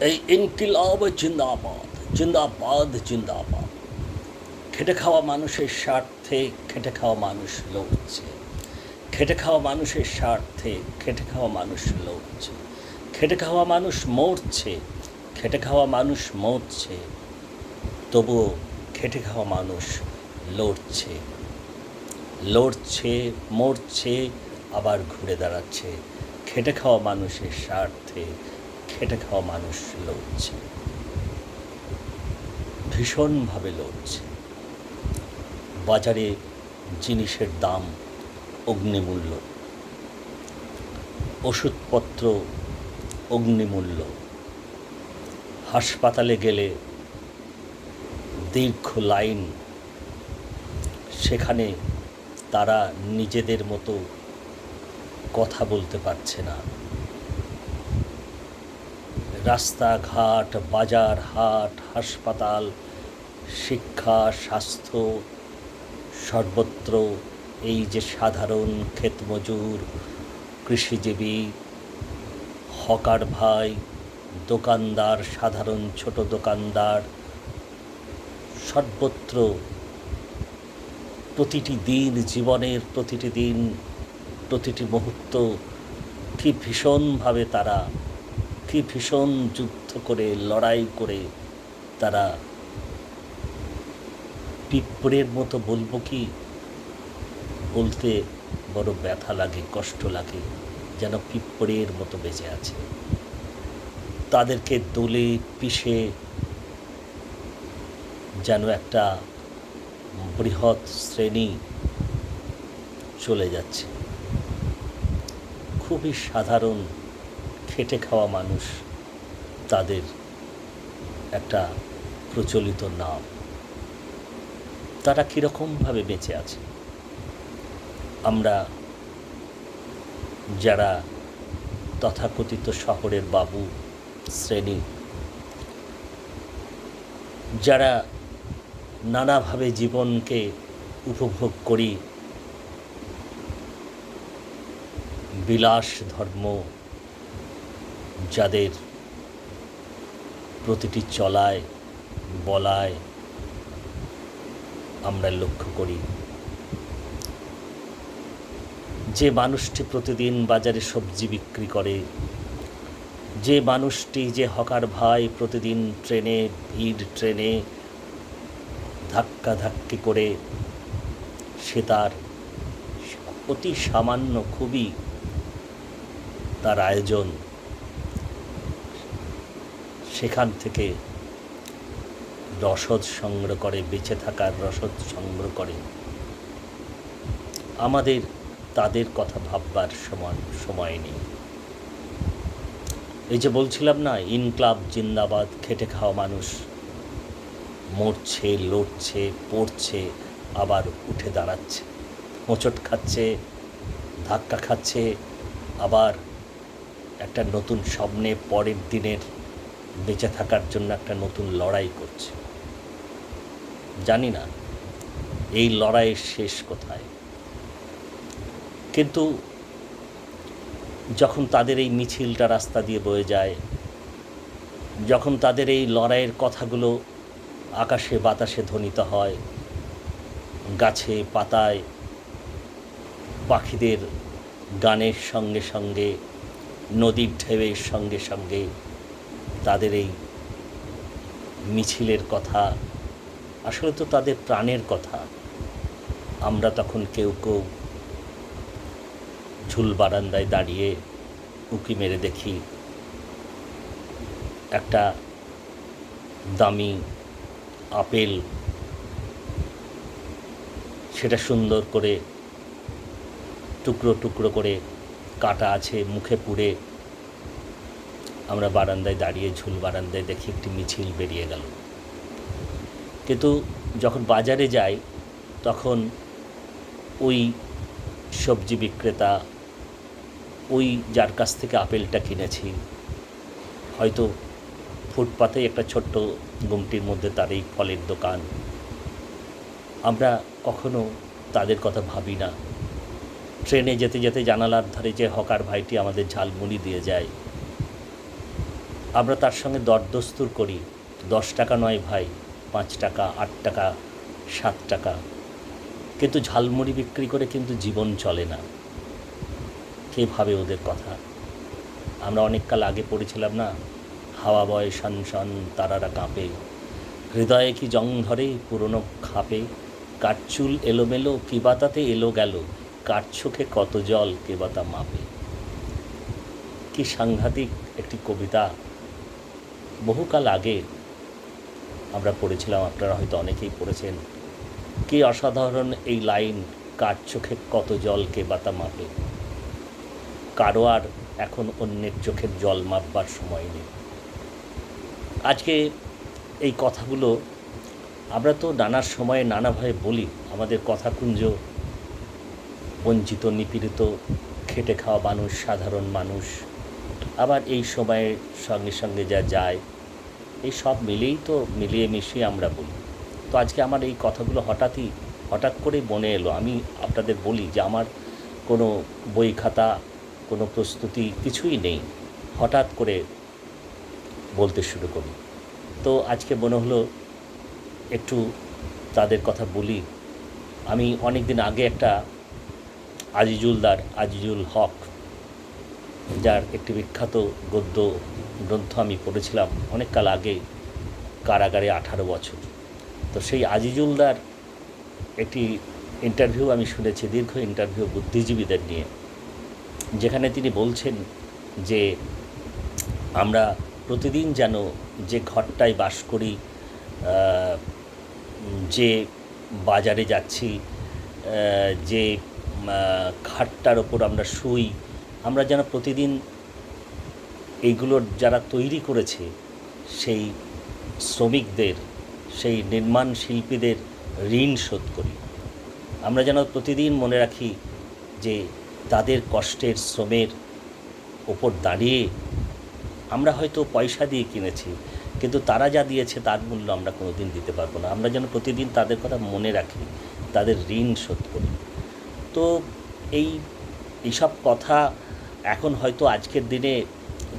এই ইনকিলাব জিন্দাবাদ জিন্দাবাদ জিন্দাবাদ। খেটে খাওয়া মানুষের স্বার্থে খেটে খাওয়া মানুষ লড়ছে। খেটে খাওয়া মানুষের স্বার্থে খেটে খাওয়া মানুষ লড়ছে। খেটে খাওয়া মানুষ মরছে, খেটে খাওয়া মানুষ মরছে। তবুও খেটে খাওয়া মানুষ লড়ছে। লড়ছে, মরছে, আবার ঘুরে দাঁড়াচ্ছে। খেটে খাওয়া মানুষের স্বার্থে খেটে খাওয়া মানুষ লড়ছে। ভীষণভাবে লড়ছে। বাজারে জিনিসের দাম অগ্নিমূল্য। ওষুধপত্র অগ্নিমূল্য। হাসপাতালে গেলে দীর্ঘ লাইন। সেখানে তারা নিজেদের মতো কথা বলতে পারছে না। রাস্তাঘাট, বাজার হাট, হাসপাতাল, শিক্ষা, স্বাস্থ্য, সর্বত্র এই যে সাধারণ ক্ষেতমজুর, কৃষিজীবী, হকার ভাই, দোকানদার, সাধারণ ছোট দোকানদার, সর্বত্র প্রতিটি দিন, জীবনের প্রতিটি দিন, প্রতিটি মুহূর্ত কি ভীষণভাবে তারা কি ভীষণ যুদ্ধ করে, লড়াই করে তারা পিঁপড়ের মতো বলব কি? বলতে বড় ব্যথা লাগে, কষ্ট লাগে, যেন পিঁপড়ের মতো বেঁচে আছে। তাদেরকে দোলে পিষে যেন একটা বৃহৎ শ্রেণি চলে যাচ্ছে। খুবই সাধারণ খেটে খাওয়া মানুষ তাদের একটা প্রচলিত নাম। তারা কীরকমভাবে বেঁচে আছে? আমরা যারা তথাকথিত শহরের বাবু শ্রেণি, যারা নানাভাবে জীবনকে উপভোগ করি বিলাস ধর্ম যাদের প্রতিটি চলায়, বলায় আমরা লক্ষ্য করি। যে মানুষটি প্রতিদিন বাজারে সবজি বিক্রি করে, যে মানুষটি যে হকার ভাই প্রতিদিন ট্রেনে, ভিড় ট্রেনে ধাক্কা ধাক্কি করে, সে তার অতি সামান্য খুবই তার আয়োজন সেখান থেকে রসদ সংগ্রহ করে, বেঁচে থাকার রসদ সংগ্রহ করে। আমাদের, তাদের কথা ভাববার সমান সময় নেই। এই যে বলছিলাম না, ইনক্লাব, জিন্দাবাদ, খেটে খাওয়া মানুষ, মরছে, লড়ছে, পড়ছে, আবার উঠে দাঁড়াচ্ছে। হোঁচট খাচ্ছে, ধাক্কা খাচ্ছে, আবার একটা নতুন স্বপ্নে পরের দিনের বেঁচে থাকার জন্য একটা নতুন লড়াই করছে। জানি না, এই লড়াইয়ের শেষ কোথায়। কিন্তু যখন তাদের এই মিছিলটা রাস্তা দিয়ে বয়ে যায়, যখন তাদের এই লড়াইয়ের কথাগুলো আকাশে বাতাসে ধ্বনিত হয়, গাছে, পাতায়, পাখিদের গানের সঙ্গে সঙ্গে, নদীর ঢেউয়ের সঙ্গে সঙ্গে তাদের এই মিছিলের কথা, আসলে তো তাদের প্রাণের কথা। আমরা তখন কেউ কেউ ঝুল বারান্দায় দাঁড়িয়ে উঁকি মেরে দেখি, একটা দামি আপেল সেটা সুন্দর করে টুকরো টুকরো করে কাটা আছে, মুখে পুড়ে আমরা বারান্দায় দাঁড়িয়ে ঝুল বারান্দায় দেখি একটি মিছিল বেরিয়ে গেল। কিন্তু যখন বাজারে যাই, তখন ওই সবজি বিক্রেতা, ওই যার কাছ থেকে আপেলটা কিনেছি, হয়তো ফুটপাতে একটা ছোট্ট গুমটির মধ্যে তার এই ফলের দোকান। আমরা কখনো তাদের কথা ভাবি না। ট্রেনে যেতে যেতে জানালার ধারে যে হকার ভাইটি আমাদের ঝালমুড়ি দিয়ে যায় আমরা তার সঙ্গে দরদস্তুর করি। দশ টাকা নয় ভাই, পাঁচ টাকা, আট টাকা, সাত টাকা। কিন্তু ঝালমুড়ি বিক্রি করে কিন্তু জীবন চলে না। কে ভাবে ওদের কথা? আমরা অনেককাল আগে পড়েছিলাম না, হাওয়া বয় শান তারারা কাঁপে। হৃদয়ে কি জং ধরে, পুরনো খাপে। কাঠচুল এলোমেলো, কি বা তাতে এলো গেল। কাঠ চোখে কত জল, কে বা তা মাপে। কি সাংঘাতিক একটি কবিতা। বহুকাল আগে আমরা পড়েছিলাম, আপনারা হয়তো অনেকেই পড়েছেন, কি অসাধারণ এই লাইন, কার চোখে কত জল, কে বাতা মাপে? কারও আর এখন অন্যের চোখের জল মাপবার সময় নেই। আজকে এই কথাগুলো আমরা তো নানার সময়ে নানাভাবে বলি, আমাদের কথাকুঞ্জ, বঞ্চিত, নিপীড়িত, খেটে খাওয়া মানুষ, সাধারণ মানুষ আবার এই সময়ের সঙ্গে সঙ্গে যা যায়, এই সব মিলেই তো মিলিয়ে মিশিয়ে আমরা বলি। তো আজকে আমার এই কথাগুলো হঠাৎই, হঠাৎ করে মনে এলো। আমি আপনাদের বলি যে আমার কোনো বই খাতা, কোনো প্রস্তুতি কিছুই নেই। হঠাৎ করে বলতে শুরু করি। তো আজকে মনে হলো, একটু তাদের কথা বলি। আমি অনেক দিন আগে একটা আজিজুলদার, আজিজুল হক যার একটি বিখ্যাত গদ্য গ্রন্থ আমি পড়েছিলাম অনেক কাল আগে, কারাগারে আঠারো বছর। তো সেই আজিজুলদার একটি ইন্টারভিউ আমি শুনেছি, দীর্ঘ ইন্টারভিউ বুদ্ধিজীবীদের নিয়ে, যেখানে তিনি বলছেন যে আমরা প্রতিদিন যেন যে ঘরটায় বাস করি যে বাজারে যাচ্ছি যে খাটটার ওপর আমরা শুই আমরা যেন প্রতিদিন এইগুলোর যারা তৈরি করেছে, সেই শ্রমিকদের, সেই নির্মাণ শিল্পীদের ঋণ শোধ করি। আমরা যেন প্রতিদিন মনে রাখি যে তাদের কষ্টের শ্রমের ওপর দাঁড়িয়ে আমরা হয়তো পয়সা দিয়ে কিনেছি, কিন্তু তারা যা দিয়েছে তার মূল্য আমরা কোনো দিন দিতে পারব না। আমরা যেন প্রতিদিন তাদের কথা মনে রাখি, তাদের ঋণ শোধ করি। তো এই, এইসব কথা এখন হয়তো আজকের দিনে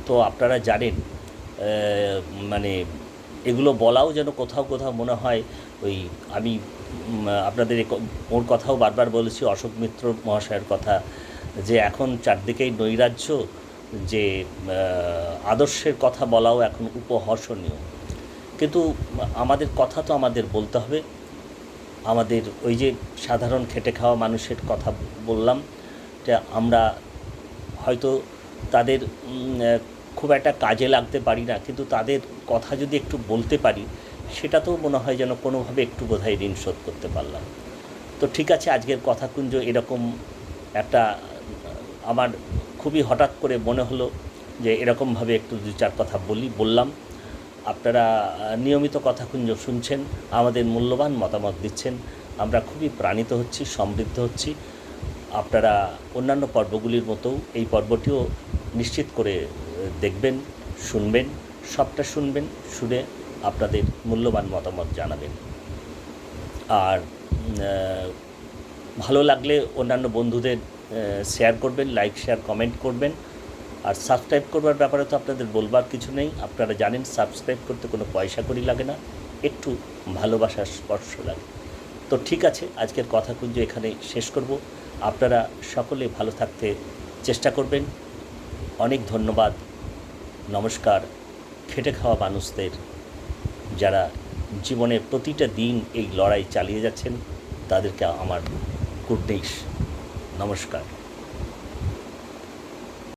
তো আপনারা জানেন মানে এগুলো বলাও যেন কোথাও কোথাও মনে হয়, ওই আমি আপনাদের ওর কথাও বারবার বলেছি, অশোক মিত্র মহাশয়ের কথা, যে এখন চারদিকেই নৈরাজ্য, যে আদর্শের কথা বলাও এখন উপহর্ষণীয়। কিন্তু আমাদের কথা তো আমাদের বলতে হবে। আমাদের ওই যে সাধারণ খেটে খাওয়া মানুষের কথা বললাম আমরা হয়তো তাদের খুব একটা কাজে লাগতে পারি না। কিন্তু তাদের কথা যদি একটু বলতে পারি, সেটা তো মনে হয় যেন কোনোভাবে একটু বোধহয় ঋণ শোধ করতে পারলাম। তো ঠিক আছে, আজকের কথাকুঞ্জ এরকম একটা, আমার খুবই হঠাৎ করে মনে হলো যে এরকমভাবে একটু দু চার কথা বলি, বললাম। আপনারা নিয়মিত কথাকুঞ্জ শুনছেন, আমাদের মূল্যবান মতামত দিচ্ছেন। আমরা খুবই প্রাণিত হচ্ছি, সমৃদ্ধ হচ্ছি। আপনারা অন্যান্য পর্বগুলির মতো এই পর্বটিও নিশ্চিত করে দেখবেন, শুনবেন, সবটা শুনবেন, শুনে আপনাদের মূল্যবান মতামত জানাবেন। আর ভালো লাগলে অন্যান্য বন্ধুদের শেয়ার করবেন, লাইক, শেয়ার, কমেন্ট করবেন। আর সাবস্ক্রাইব করবার ব্যাপারে তো আপনাদের বলবার কিছু নেই। আপনারা জানেন, সাবস্ক্রাইব করতে কোনো পয়সা করি লাগে না, একটু ভালোবাসার স্পর্শ লাগে। তো ঠিক আছে, আজকের কথা কথাকুঞ্জ এখানে শেষ করব। আপনারা সকলে ভালো থাকতে চেষ্টা করবেন। অনেক ধন্যবাদ। নমস্কার, খেটে খাওয়া মানুষদের। যারা জীবনের প্রতিটা দিন এই লড়াই চালিয়ে যাচ্ছেন, তাদেরকে আমার গুড নমস্কার।